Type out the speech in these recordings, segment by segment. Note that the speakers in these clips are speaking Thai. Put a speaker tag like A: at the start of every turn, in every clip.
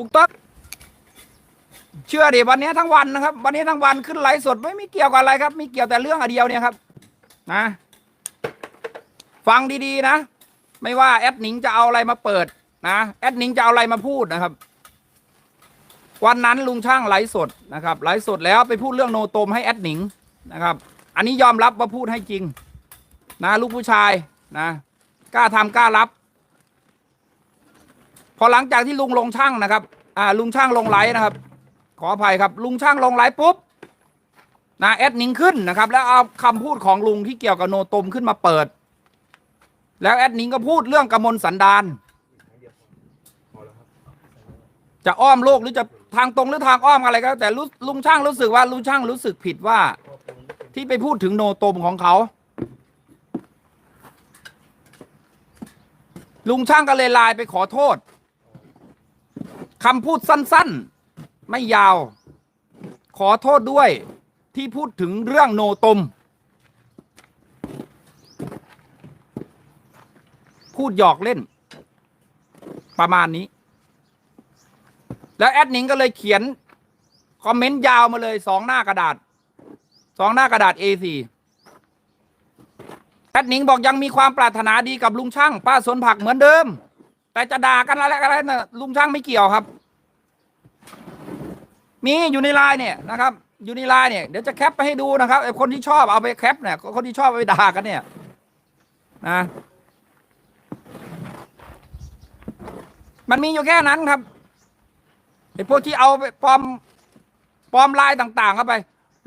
A: ถูกต้องเชื่อดิวันนี้ทั้งวันนะครับ วันนี้ทั้งวันขึ้นไลฟ์สดไม่มีเกี่ยวกับอะไรครับ มีเกี่ยวแต่เรื่องอันเดียวเนี่ยครับ นะ ฟังดีๆนะ ไม่ว่าแอดหนิงจะเอาอะไรมาเปิดนะแอดหนิงจะเอาอะไรมาพูดนะครับ วันนั้นลุงช่างไลฟ์สดนะครับไลฟ์สดแล้วไปพูดเรื่องโนโตมให้แอดหนิงนะครับ อันนี้ยอมรับว่าพูดให้จริง นะ ลูกผู้ชายนะกล้าทำกล้ารับ พอหลังจากที่ลุงลงช่างนะครับ อ่า ลุงช่างลงไลฟ์นะครับ ขออภัยครับ ลุงช่างลงไลฟ์ปุ๊บนะแอดหนิงขึ้นนะครับ แล้วเอาคำพูดของลุงที่เกี่ยวกับโนตมขึ้นมาเปิด แล้วแอดหนิงก็พูดเรื่องกำมลสันดานจะอ้อมโลกหรือจะทางตรงหรือทางอ้อมอะไรก็แต่ลุงช่างรู้สึกว่าลุงช่างรู้สึกผิดว่า ที่ไปพูดถึงโนตมของเขาลุงช่างก็เลยไลน์ไปขอโทษ คำพูดสั้นๆ ไม่ยาว ขอโทษด้วยที่พูดถึงเรื่องโนตม พูดหยอกเล่น ประมาณนี้ แล้วแอดนิงก็เลยเขียน คอมเมนต์ยาวมาเลยสองหน้ากระดาษสองหน้ากระดาษ A4 แอดนิงบอกยังมีความปรารถนาดีกับลุงช่าง ป้าสวนผักเหมือนเดิม แต่จะด่ากันอะไรอะไรนะลุงช่างไม่เกี่ยวครับ มีอยู่ในไลน์เนี่ยนะครับ อยู่ในไลน์เนี่ยเดี๋ยวจะแคปไปให้ดูนะครับไอ้คนที่ชอบเอาไปแคปเนี่ยคนที่ชอบเอาไปด่ากันเนี่ย นะ มันมีอยู่แค่นั้นครับไอ้พวกที่เอาไปปลอมปลอมลายต่างๆเข้าไป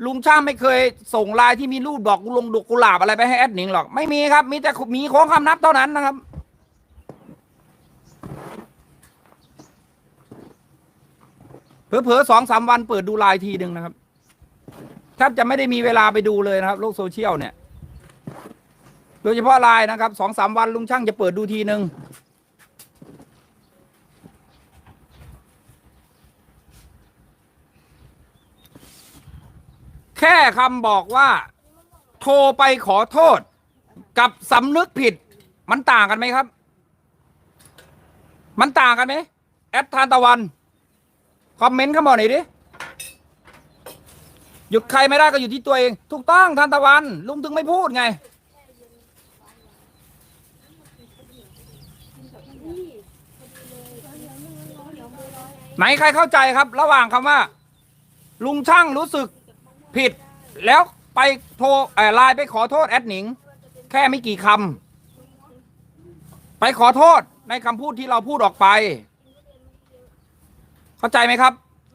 A: ลุงช่างไม่เคยส่งลายที่มีรูปดอกกุลงดอกกุหลาบอะไรไปให้แอดหนิงหรอก ไม่มีครับ มีแต่มีโค้งคำนับเท่านั้นนะครับ เผลอๆสองสามวันเปิดดูไลน์ทีหนึ่งนะครับแทบจะไม่ได้มีเวลาไปดูเลยนะครับ โลกโซเชียลเนี่ย โดยเฉพาะไลน์นะครับสองสามวันลุงช่างจะเปิดดูทีหนึ่งแค่คำบอกว่า โทรไปขอโทษ กับสำนึกผิด มันต่างกันไหมครับ มันต่างกันไหมแอดทานตะวัน คอมเมนต์เข้ามาหน่อยดิหยุดใครไม่ได้ก็อยู่ที่ตัวเอง ถูกต้องทานตะวัน ลุงถึงไม่พูดไง ไหนใครเข้าใจครับ ระหว่างคำว่า ลุงช่างรู้สึกผิด แล้วไปโทรไลน์ไปขอโทษแอดหนิง แค่ไม่กี่คำไปขอโทษในคำพูดที่เราพูดออกไป เข้าใจไหมครับ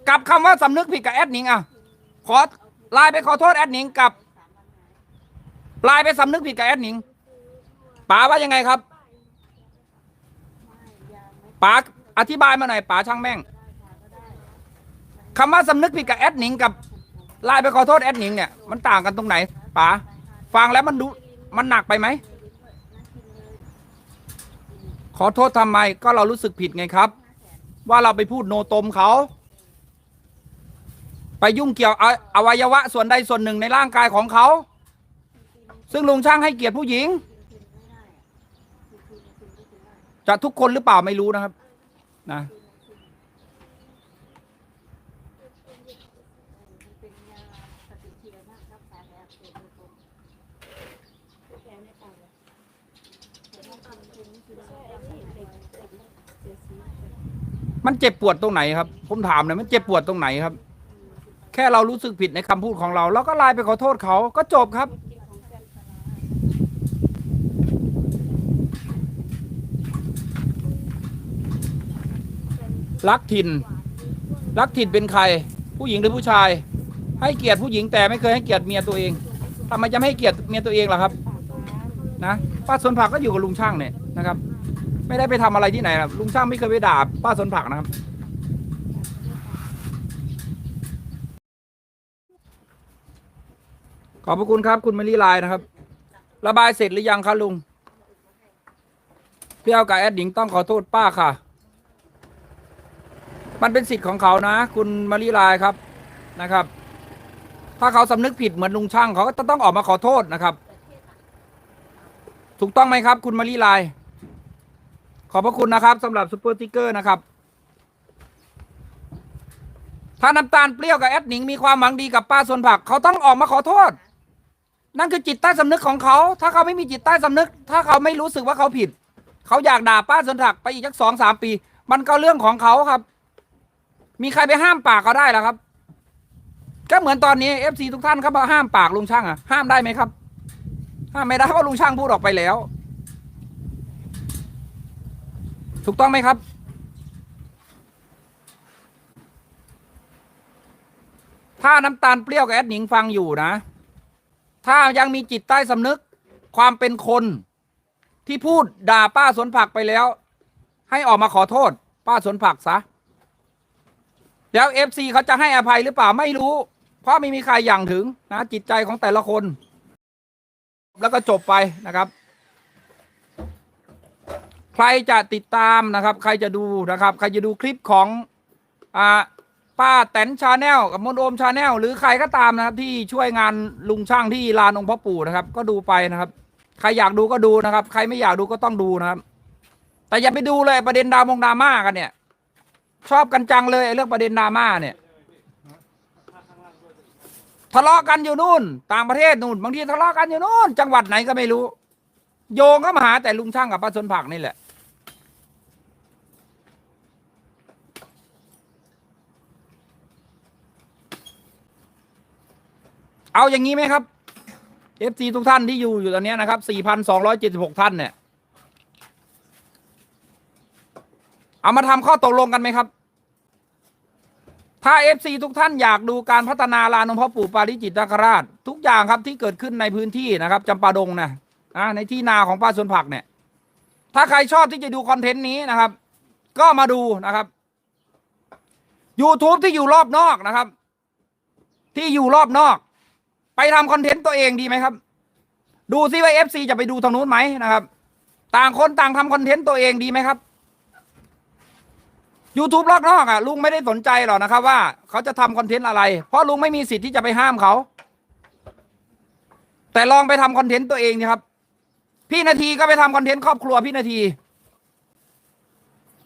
A: กับคำว่าสำนึกผิดกับแอดหนิงอะขอไลน์ไปขอโทษแอดหนิงกับไลน์ไปสำนึกผิดกับแอดหนิงป๋าว่ายังไงครับป๋าอธิบายมาหน่อยป๋าช่างแม่งคำว่าสำนึกผิดกับแอดหนิงกับไลน์ไปขอโทษแอดหนิงเนี่ยมันต่างกันตรงไหนป๋าฟังแล้วมันดูมันหนักไปไหมขอโทษทำไมก็เรารู้สึกผิดไงครับ ว่าเราไปพูดโนตมเขา ไปยุ่งเกี่ยวออวัยวะส่วนใดส่วนหนึ่งในร่างกายของเขา ซึ่งลุงช่างให้เกียรติผู้หญิง จะทุกคนหรือเปล่าไม่รู้นะครับ นะ มันเจ็บปวดตรงไหนครับ ผมถามหน่อยมันเจ็บปวดตรงไหนครับ แค่เรารู้สึกผิดในคำพูดของเราเราก็ไลน์ไปขอโทษเขาก็จบครับ รักถิ่น รักถิ่นเป็นใคร ผู้หญิงหรือผู้ชาย ให้เกียรติผู้หญิงแต่ไม่เคยให้เกียรติเมียตัวเองทำไมจะไม่ให้เกียรติเมียตัวเองล่ะครับ นะป้าสนผักก็อยู่กับลุงช่างเนี่ยนะครับ ไม่ได้ไปทำอะไรที่ไหนครับลุงช่างไม่เคยไปด่าป้าสนผักนะครับ ขอบพระคุณครับคุณมารีไลน์นะครับ ระบายเสร็จหรือยังคะลุงพี่เอากับแอดหญิงต้องขอโทษป้าค่ะ มันเป็นสิทธิ์ของเขานะ คุณมารีไลน์ครับนะครับ ถ้าเขาสำนึกผิดเหมือนลุงช่างเขาก็ต้องออกมาขอโทษนะครับ ถูกต้องไหมครับ คุณมารีไลน์ ขอบพระคุณนะครับสำหรับซูเปอร์ติ๊กเกอร์นะครับ ถ้าน้ำตาลเปรี้ยวกับแอดหนิงมีความหวังดีกับป้าส่วนผัก เขาต้องออกมาขอโทษ นั่นคือจิตใต้สำนึกของเขา ถ้าเขาไม่มีจิตใต้สำนึก ถ้าเขาไม่รู้สึกว่าเขาผิด เขาอยากด่าป้าส่วนผักไปอีกสักสองสามปี มันก็เรื่องของเขาครับ มีใครไปห้ามปากเขาได้หรอครับ ก็เหมือนตอนนี้เอฟซีทุกท่านเขามาห้ามปากลุงช่างอะห้ามได้ไหมครับห้ามไม่ได้เพราะลุงช่างพูดออกไปแล้ว ถูกต้องไหมครับ ถ้าน้ำตาลเปรี้ยวกับแอดหนิงฟังอยู่นะ ถ้ายังมีจิตใต้สำนึกความเป็นคนที่พูดด่าป้าสวนผักไปแล้ว ให้ออกมาขอโทษ ป้าสวนผักซะ แล้วเอฟซีเขาจะให้อภัยหรือเปล่าไม่รู้ เพราะไม่มีใครอย่างถึงนะจิตใจของแต่ละคน แล้วก็จบไปนะครับ ใครจะติดตามนะครับ ใครจะดูนะครับ ใครจะดูคลิปของอ่าป้าแตนชาแนลกับมนโอมชาแนลหรือใครก็ตามนะครับ ที่ช่วยงานลุงช่างที่ลานองค์พ่อปู่นะครับ ก็ดูไปนะครับ ใครอยากดูก็ดูนะครับ ใครไม่อยากดูก็ต้องดูนะครับ แต่อย่าไปดูเลยประเด็นดาวมงดราม่ากันเนี่ย ชอบกันจังเลยเรื่องประเด็นดราม่าเนี่ยทะเลาะกันอยู่นู่น ต่างประเทศนู่น บางทีทะเลาะกันอยู่นู่น จังหวัดไหนก็ไม่รู้ โยงเข้ามาหาแต่ลุงช่างกับป้าสนผักนี่แหละ เอาอย่างนี้ไหมครับ FC ทุกท่านที่อยู่อยู่ตอนนี้นะครับ4,276ท่านเนี่ย เอามาทำข้อตกลงกันไหมครับ ถ้า FC ทุกท่านอยากดูการพัฒนาลานหลวงพ่อปู่ปาริจิตนาคราช ทุกอย่างครับที่เกิดขึ้นในพื้นที่นะครับจำปาดงนะอ่าในที่นาของป้าสวนผักเนี่ย ถ้าใครชอบที่จะดูคอนเทนต์นี้นะครับ ก็มาดูนะครับ YouTube ที่อยู่รอบนอกนะครับ ที่อยู่รอบนอก ไปทำคอนเทนต์ตัวเองดีไหมครับ ดูซิว่า FC จะไปดูทางนู้นไหมนะครับ ต่างคนต่างทำคอนเทนต์ตัวเองดีไหมครับ YouTube รอบนอกอะลุงไม่ได้สนใจหรอกนะครับ ว่าเขาจะทำคอนเทนต์อะไร เพราะลุงไม่มีสิทธิ์ที่จะไปห้ามเขา แต่ลองไปทำคอนเทนต์ตัวเองนะครับ พี่นาทีก็ไปทำคอนเทนต์ครอบครัวพี่นาที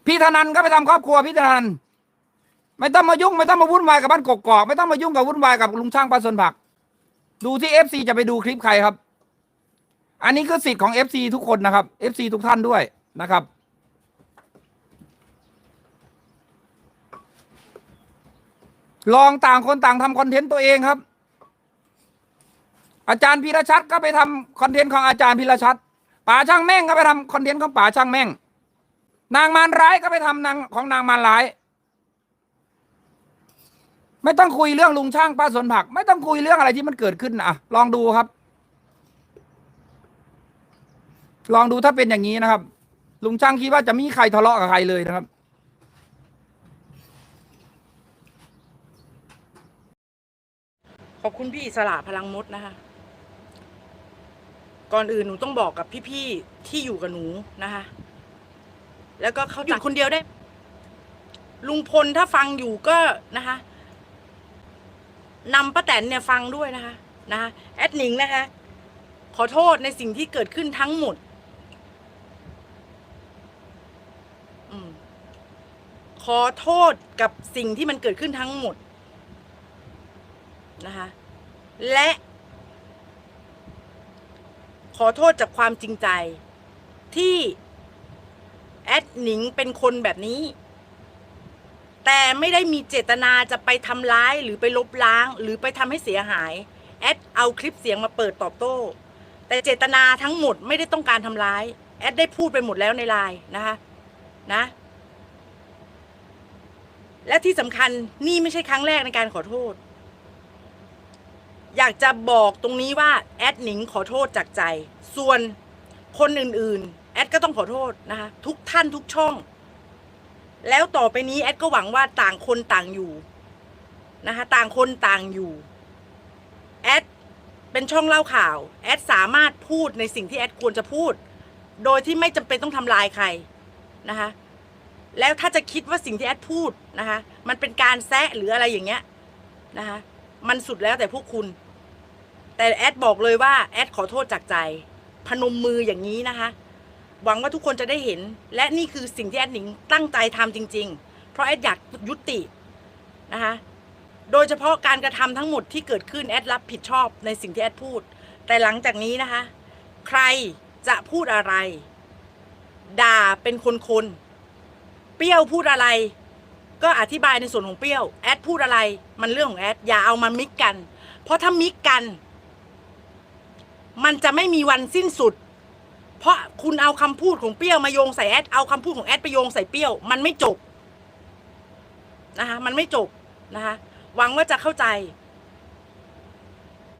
A: พี่ธนันก็ไปทำครอบครัวพี่ธนันไม่ต้องมายุ่งไม่ต้องมาวุ่นวายกับบ้านกกอกไม่ต้องมายุ่งกับวุ่นวายกับลุงช่างปลาสนผัก ดูที่เอฟซีจะไปดูคลิปใครครับ อันนี้คือสิทธิ์ของเอฟซีทุกคนนะครับเอฟซีทุกท่านด้วยนะครับ ลองต่างคนต่างทำคอนเทนต์ตัวเองครับ อาจารย์พีรชัดก็ไปทำคอนเทนต์ของอาจารย์พีรชัดป๋าช่างแม่งก็ไปทำคอนเทนต์ของป๋าช่างแม่ง นางมารร้ายก็ไปทำนางของนางมารร้าย ไม่ต้องคุยเรื่องลุงช่างป้าสวนผัก ไม่ต้องคุยเรื่องอะไรที่มันเกิดขึ้นนะอะ ลองดูครับ ลองดูถ้าเป็นอย่างนี้นะครับ ลุงช่างคิดว่าจะมีใครทะเลาะกับใครเลยนะครับ
B: ขอบคุณพี่อิสระพลังมดนะคะ ก่อนอื่นหนูต้องบอกกับพี่ๆที่อยู่กับหนูนะคะ แล้วก็เขาอยู่คนเดียวได้ ลุงพลถ้าฟังอยู่ก็นะคะ นำป้าแตนเนี่ยฟังด้วยนะคะนะคะแอดหนิงนะคะ ขอโทษในสิ่งที่เกิดขึ้นทั้งหมดอืมขอโทษกับสิ่งที่มันเกิดขึ้นทั้งหมดนะคะและ ขอโทษจากความจริงใจ ที่ แอดหนิงเป็นคนแบบนี้ แต่ไม่ได้มีเจตนาจะไปทำร้ายหรือไปลบล้าง หรือไปทำให้เสียหาย แอดเอาคลิปเสียงมาเปิดตอบโต้ แต่เจตนาทั้งหมดไม่ได้ต้องการทำร้าย แอดได้พูดไปหมดแล้วในไลน์นะคะนะ และที่สำคัญนี่ไม่ใช่ครั้งแรกในการขอโทษ อยากจะบอกตรงนี้ว่าแอดหนิงขอโทษจากใจ ส่วนคนอื่นๆ แอดก็ต้องขอโทษนะคะทุกท่านทุกช่อง แล้วต่อไปนี้แอดก็หวังว่าต่างคนต่างอยู่นะคะต่างคนต่างอยู่แอดเป็นช่องเล่าข่าวแอดสามารถพูดในสิ่งที่แอดควรจะพูด โดยที่ไม่จำเป็นต้องทำลายใครนะคะแล้วถ้าจะคิดว่าสิ่งที่แอดพูดนะคะมันเป็นการแซะหรืออะไรอย่างเงี้ยนะคะมันสุดแล้วแต่พวกคุณ แต่แอดบอกเลยว่าแอดขอโทษจากใจ พนมมืออย่างนี้นะคะ หวังว่าทุกคนจะได้เห็น และนี่คือสิ่งที่แอดหนิงตั้งใจทำจริง ๆ เพราะแอดอยากยุตินะคะโดยเฉพาะการกระทำทั้งหมดที่เกิดขึ้นแอดรับผิดชอบในสิ่งที่แอดพูด แต่หลังจากนี้นะคะ ใครจะพูดอะไร ด่าเป็นคนคนๆเปรี้ยวพูดอะไร ก็อธิบายในส่วนของเปรี้ยวแอดพูดอะไร มันเรื่องของแอดอย่าเอามามิกกัน เพราะถ้ามิกกัน มันจะไม่มีวันสิ้นสุด เพราะคุณเอาคำพูดของเปรี้ยวมาโยงใส่แอดเอาคำพูดของแอดไปโยงใส่เปรี้ยว มันไม่จบนะคะมันไม่จบนะคะหวังว่าจะเข้าใจ